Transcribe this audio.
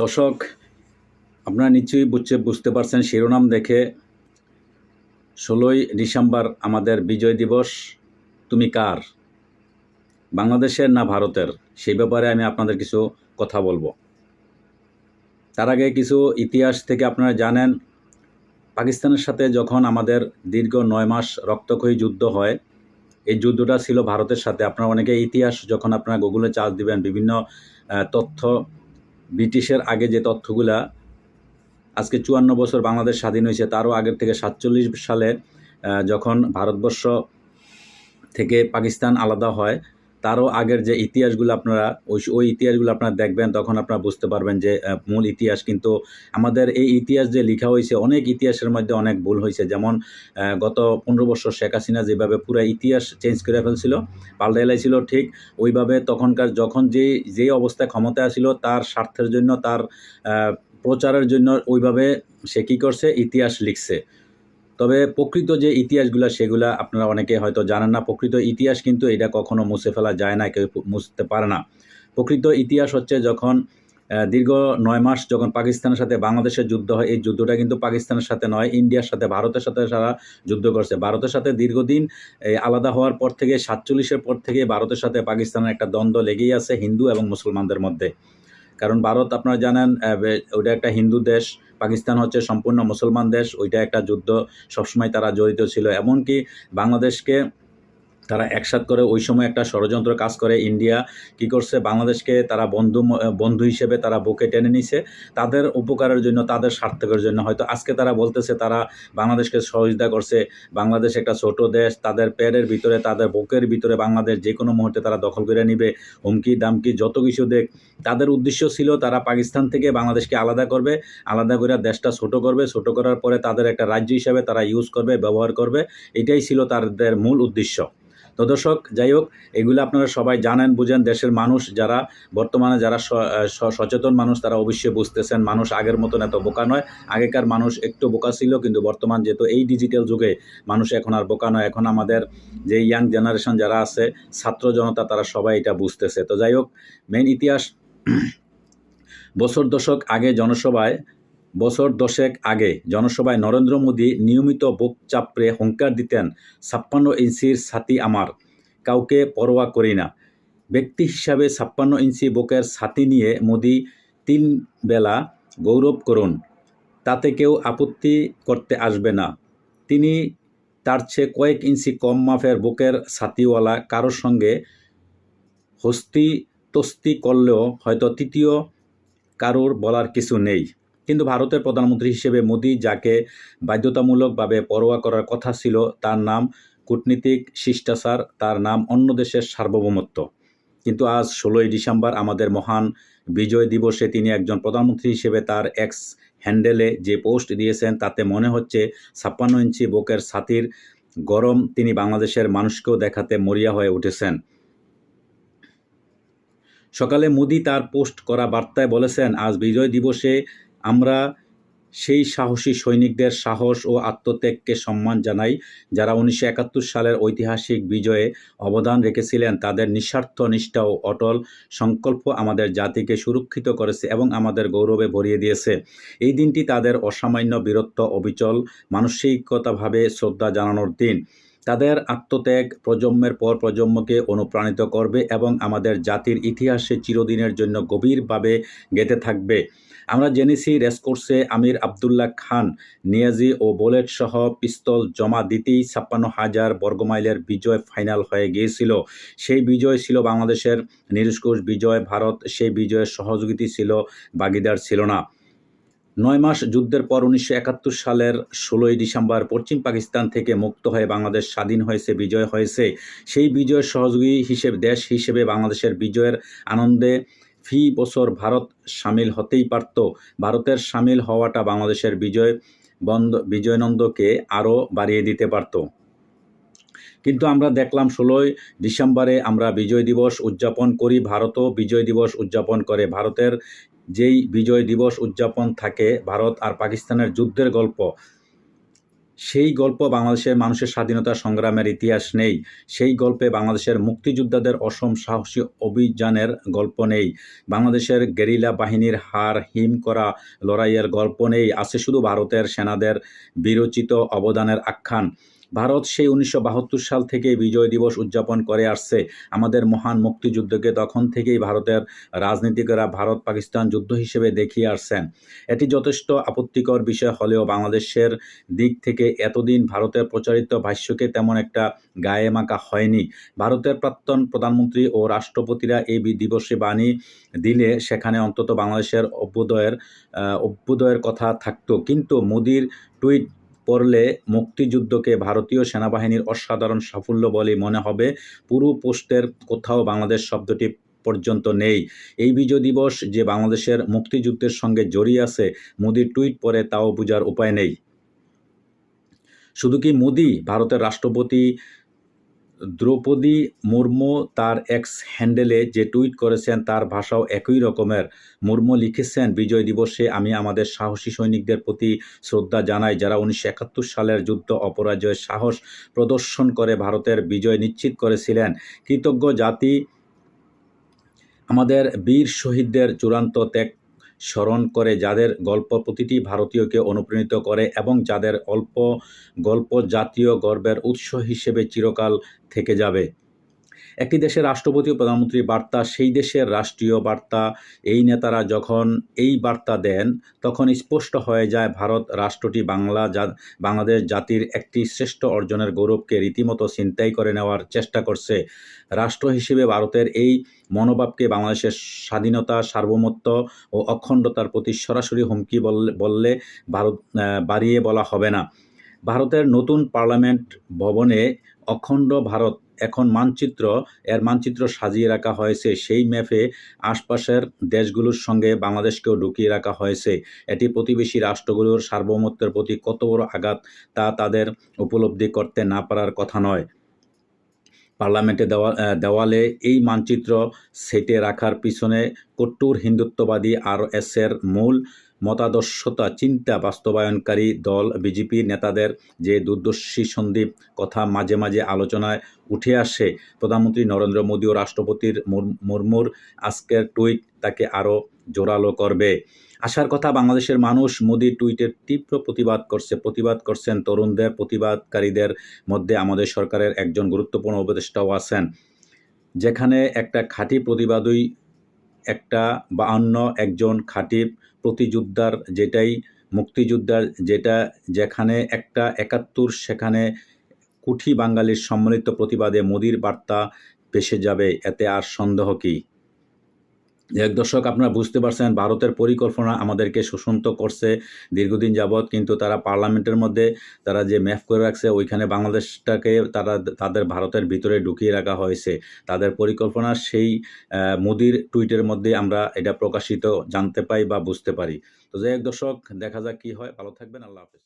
দর্শক, আপনারা নিশ্চয়ই বুঝছে বুঝতে পারছেন, শিরোনাম দেখে ষোলোই ডিসেম্বর আমাদের বিজয় দিবস, তুমি কার? বাংলাদেশের না ভারতের? সেই ব্যাপারে আমি আপনাদের কিছু কথা বলব। তার আগে কিছু ইতিহাস থেকে আপনারা জানেন, পাকিস্তানের সাথে যখন আমাদের দীর্ঘ নয় মাস রক্তক্ষয়ী যুদ্ধ হয়, এই যুদ্ধটা ছিল ভারতের সাথে। আপনারা অনেকে ইতিহাস যখন আপনারা গুগলে চার্জ দিবেন, বিভিন্ন তথ্য ব্রিটিশের আগে যে তথ্যগুলা আজকে চুয়ান্ন বছর বাংলাদেশ স্বাধীন হয়েছে, তারও আগের থেকে সাতচল্লিশ সালে যখন ভারতবর্ষ থেকে পাকিস্তান আলাদা হয় তারও আগের যে ইতিহাসগুলো আপনারা, ওই ওই ইতিহাসগুলো আপনারা দেখবেন, তখন আপনারা বুঝতে পারবেন যে মূল ইতিহাস কিন্তু আমাদের এই ইতিহাস যে লেখা হয়েছে, অনেক ইতিহাসের মধ্যে অনেক ভুল হয়েছে। যেমন গত পনেরো বছর শেখ হাসিনা যেভাবে পুরো ইতিহাস চেঞ্জ করে ফেলছিল, পাল্টে এলাইছিল, ঠিক ওইভাবে তখনকার যখন যেই যেই অবস্থায় ক্ষমতায় আসছিল তার স্বার্থের জন্য, তার প্রচারের জন্য ওইভাবে সে কী করছে? ইতিহাস লিখছে। তবে প্রকৃত যে ইতিহাসগুলো, সেগুলা আপনারা অনেকে হয়তো জানেন না। প্রকৃত ইতিহাস কিন্তু এটা কখনো মুছে ফেলা যায় না, কেউ মুছতে পারে না। প্রকৃত ইতিহাস হচ্ছে যখন দীর্ঘ নয় মাস যখন পাকিস্তানের সাথে বাংলাদেশের যুদ্ধ হয়, এই যুদ্ধটা কিন্তু পাকিস্তানের সাথে নয়, ইন্ডিয়ার সাথে, ভারতের সাথে সারা যুদ্ধ করছে। ভারতের সাথে দীর্ঘদিন এই আলাদা হওয়ার পর থেকে, সাতচল্লিশের পর থেকে ভারতের সাথে পাকিস্তানের একটা দ্বন্দ্ব লেগেই আছে হিন্দু এবং মুসলমানদের মধ্যে। কারণ ভারত, আপনারা জানেন ওটা একটা হিন্দু দেশ পাকিস্তান হচ্ছে সম্পূর্ণ মুসলমান দেশ ওইটা একটা যুদ্ধ সবসময় তারা জড়িত ছিল। এমনকি বাংলাদেশকে তারা একসাথ করে ওই সময় একটা ষড়যন্ত্র কাজ করে ইন্ডিয়া। কি করছে? বাংলাদেশকে তারা বন্ধু বন্ধু হিসেবে তারা বুকে টেনে নিছে। তাদের উপকারের জন্য, তাদের স্বার্থকের জন্য। হয়তো আজকে তারা বলতেছে, তারা বাংলাদেশকে সহযোগিতা করছে। বাংলাদেশ একটা ছোট দেশ, তাদের পেটের ভিতরে, তাদের বুকের ভিতরে বাংলাদেশ যে কোনো মুহূর্তে তারা দখল করে নিবে। হুমকি, দামকি, যত কিছু দেখ তাদের উদ্দেশ্য ছিল তারা পাকিস্তান থেকে বাংলাদেশকে আলাদা করবে। আলাদা করে দেশটা ছোট করবে। ছোট করার পরে তাদের একটা রাজ্য হিসাবে তারা ইউজ করবে, ব্যবহার করবে। এটাই ছিল তাদের মূল উদ্দেশ্য। তো দর্শক, যাই হোক, এগুলো আপনারা সবাই জানেন, বুঝেন, দেশের মানুষ যারা, বর্তমানে যারা সচেতন মানুষ, তারা অবশ্যই বুঝতেছেন, মানুষ আগের মতন এত বোকা নয়। আগেকার মানুষ একটু বোকা ছিল, কিন্তু বর্তমান যেহেতু এই ডিজিটাল যুগে, মানুষ এখন আর বোকা নয়। এখন আমাদের যে ইয়াং জেনারেশন যারা আছে, ছাত্র জনতা, তারা সবাই এটা বুঝতেছে। তো যাই হোক মেন ইতিহাস, বছর দশক আগে জনসভায় বছর দশেক আগে জনসভায় নরেন্দ্র মোদী নিয়মিত বুক চাপড়ে হুঙ্কার দিতেন, ছাপ্পান্ন ইঞ্চির ছাতি আমার, কাউকে পরোয়া করি না। ব্যক্তি হিসাবে ছাপ্পান্ন ইঞ্চি বুকের ছাতি নিয়ে মোদী তিন বেলা গৌরব করুন, তাতে কেউ আপত্তি করতে আসবে না। তিনি তার চেয়ে কয়েক ইঞ্চি কম মাফের বুকের ছাতিওয়ালা কারোর সঙ্গে হস্তি তস্তি করলেও হয়তো তৃতীয় কারোর বলার কিছু নেই। কিন্তু ভারতের প্রধানমন্ত্রী হিসেবে মোদি, যাকে বাধ্যতামূলকভাবে পরোয়া করার কথা ছিল, তার নাম কূটনীতিক শিষ্টাচার, তার নাম অন্য দেশের সার্বভৌমত্ব। কিন্তু আজ ষোলোই ডিসেম্বর, আমাদের মহান বিজয় দিবসে তিনি একজন প্রধানমন্ত্রী হিসেবে তার এক্স হ্যান্ডেলে যে পোস্ট দিয়েছেন, তাতে মনে হচ্ছে ছাপ্পান্ন ইঞ্চি বুকের ছাতির গরম তিনি বাংলাদেশের মানুষকেও দেখাতে মরিয়া হয়ে উঠেছেন। সকালে মোদি তার পোস্ট করা বার্তায় বলেছেন, আজ বিজয় দিবসে আমরা সেই সাহসী সৈনিকদের সাহস ও আত্মত্যাগকে সম্মান জানাই, যারা উনিশশো একাত্তর সালের ঐতিহাসিক বিজয়ে অবদান রেখেছিলেন। তাদের নিঃস্বার্থ, নিষ্ঠা ও অটল সংকল্প আমাদের জাতিকে সুরক্ষিত করেছে এবং আমাদের গৌরবে ভরিয়ে দিয়েছে। এই দিনটি তাদের অসামান্য বীরত্ব, অবিচল, মানসিকতাভাবে শ্রদ্ধা জানানোর দিন। তাদের আত্মত্যাগ প্রজন্মের পর প্রজন্মকে অনুপ্রাণিত করবে এবং আমাদের জাতির ইতিহাসে চিরদিনের জন্য গভীরভাবে গেঁথে থাকবে। আমরা জেনেছি রেসকোর্সে আমির আবদুল্লাহ খান, নিয়াজি ও বুলেট সহ পিস্তল জমা দিতেই ছাপ্পান্ন হাজার বর্গমাইলের বিজয় ফাইনাল হয়ে গিয়েছিল। সেই বিজয় ছিল বাংলাদেশের নিরস্কুশ বিজয়, ভারত সেই বিজয়ের সহযোগিতা ছিল, বাগিদার ছিল না। নয় মাস যুদ্ধের পর উনিশশো একাত্তর সালের ষোলোই ডিসেম্বর পশ্চিম পাকিস্তান থেকে মুক্ত হয়ে বাংলাদেশ স্বাধীন হয়েছে, বিজয় হয়েছে। সেই বিজয়ের সহযোগী হিসেবে, দেশ হিসেবে বাংলাদেশের বিজয়ের আনন্দে ফি বছর ভারত সামিল হতেই পারত। ভারতের সামিল হওয়াটা বাংলাদেশের বিজয় বন্ধ, বিজয়নন্দকে আরও বাড়িয়ে দিতে পারত। কিন্তু আমরা দেখলাম ষোলোই ডিসেম্বরে আমরা বিজয় দিবস উদযাপন করি, ভারতও বিজয় দিবস উদযাপন করে। ভারতের যেই বিজয় দিবস উদযাপন থাকে ভারত আর পাকিস্তানের যুদ্ধের গল্প, সেই গল্প বাংলাদেশের মানুষের স্বাধীনতা সংগ্রামের ইতিহাস নেই। সেই গল্পে বাংলাদেশের মুক্তিযোদ্ধাদের অসম সাহসী অভিযানের গল্প নেই। বাংলাদেশের গেরিলা বাহিনীর হার হিম করা লড়াইয়ের গল্প নেই। আছে শুধু ভারতের সেনাদের বিরচিত অবদানের আখ্যান। ভারত সেই উনিশশো বাহাত্তর সাল থেকে বিজয় দিবস উদযাপন করে আসছে। আমাদের মহান মুক্তিযুদ্ধকে তখন থেকেই ভারতের রাজনীতিকেরা ভারত পাকিস্তান যুদ্ধ হিসেবে দেখিয়ে আসছেন। এটি যথেষ্ট আপত্তিকর বিষয় হলেও বাংলাদেশের দিক থেকে এতদিন ভারতের প্রচারিত ভাষ্যকে তেমন একটা গায়ে মাকা হয়নি। ভারতের প্রাক্তন প্রধানমন্ত্রী ও রাষ্ট্রপতিরা এই দিবসে বাণী দিলে সেখানে অন্তত বাংলাদেশের অভ্যুদয়ের অভ্যুদয়ের কথা থাকতো। কিন্তু মোদির টুইট পড়লে মুক্তিযুদ্ধকে ভারতীয় সেনাবাহিনীর অসাধারণ সাফল্য বলে মনে হবে। পুরো পোস্টের কোথাও বাংলাদেশ শব্দটি পর্যন্ত নেই। এই বিজয় দিবস যে বাংলাদেশের মুক্তিযুদ্ধের সঙ্গে জড়িয়ে আছে মোদির টুইট পরে তাও বোঝার উপায় নেই। শুধু কি মোদি, ভারতের রাষ্ট্রপতি দ্রৌপদী মুর্মু তার এক্স হ্যান্ডেলে যে টুইট করেছেন, তার ভাষাও একই রকমের। মুর্মু লিখেছেন, বিজয় দিবসে আমি আমাদের সাহসী সৈনিকদের প্রতি শ্রদ্ধা জানাই, যারা উনিশশো একাত্তর সালের যুদ্ধ অপরাজয়ের সাহস প্রদর্শন করে ভারতের বিজয় নিশ্চিত করেছিলেন। কৃতজ্ঞ জাতি আমাদের বীর শহীদদের চূড়ান্ত ত্যাগ স্মরণ করে যাদের গল্প প্রতিটি ভারতীয়কে অনুপ্রাণিত করে এবং যাদের অল্প গল্প জাতীয় গর্বের উৎস হিসেবে চিরকাল থেকে যাবে। একটি দেশের রাষ্ট্রপতি ও প্রধানমন্ত্রীর বার্তা, সেই দেশের রাষ্ট্রীয় বার্তা। এই নেতারা যখন এই বার্তা দেন, তখন স্পষ্ট হয়ে যায় ভারত রাষ্ট্রটি বাংলা বাংলাদেশ জাতির একটি শ্রেষ্ঠ অর্জনের গৌরবকে রীতিমতো ছিনতাই করে নেওয়ার চেষ্টা করছে। রাষ্ট্র হিসেবে ভারতের এই মনোভাবকে বাংলাদেশের স্বাধীনতা, সার্বভৌমত্ব ও অখণ্ডতার প্রতি সরাসরি হুমকি বললে ভারত বাড়িয়ে বলা হবে না। ভারতের নতুন পার্লামেন্ট ভবনে অখণ্ড ভারত এখন মানচিত্র, এর মানচিত্র সাজিয়ে রাখা হয়েছে। সেই ম্যাপে আশপাশের দেশগুলোর সঙ্গে বাংলাদেশকেও ঢুকিয়ে রাখা হয়েছে। এটি প্রতিবেশী রাষ্ট্রগুলোর সার্বভৌমত্বের প্রতি কত বড় আঘাত তা তাদের উপলব্ধি করতে না পারার কথা নয়। পার্লামেন্টে দেওয়া দেওয়ালে এই মানচিত্র সেটে রাখার পিছনে কট্টুর হিন্দুত্ববাদী আর এসের মূল মতাদর্শতা, চিন্তা বাস্তবায়নকারী দল বিজেপির নেতাদের যে দুর্দর্শী সন্দীপ কথা মাঝে মাঝে আলোচনায় উঠে আসে, প্রধানমন্ত্রী নরেন্দ্র মোদী ও রাষ্ট্রপতির মুর্মুর আজকের টুইট তাকে আরও জোরালো করবে। আসার কথা, বাংলাদেশের মানুষ মোদির টুইটের তীব্র প্রতিবাদ করছে, প্রতিবাদ করছেন তরুণদের, প্রতিবাদকারীদের মধ্যে আমাদের সরকারের একজন গুরুত্বপূর্ণ উপদেষ্টাও আছেন, যেখানে একটা খাঁটি প্রতিবাদই একটা বা অন্য একজন খাঁটি প্রতিযোদ্ধার যেটাই, মুক্তিযোদ্ধার যেটা, যেখানে একটা একাত্তর, সেখানে কুঠি বাঙালির সম্মিলিত প্রতিবাদে মোদির বার্তা পেশে যাবে, এতে আর সন্দেহ কি? এক দর্শক, আপনারা বুঝতে পারছেন, ভারতের পরিকল্পনা আমাদেরকে শোষণ তো করছে দীর্ঘদিন যাবৎ, কিন্তু তারা পার্লামেন্টের মধ্যে তারা যে ম্যাপ করে রাখছে, ওইখানে বাংলাদেশটাকে তারা তাদের ভারতের ভিতরে ঢুকিয়ে রাখা হয়েছে। তাদের পরিকল্পনা সেই মোদির টুইটের মধ্যে আমরা এটা প্রকাশিত, জানতে পাই বা বুঝতে পারি। তো যাই হোক দর্শক, দেখা যাক কি হয়। ভালো থাকবেন, আল্লাহ হাফেজ।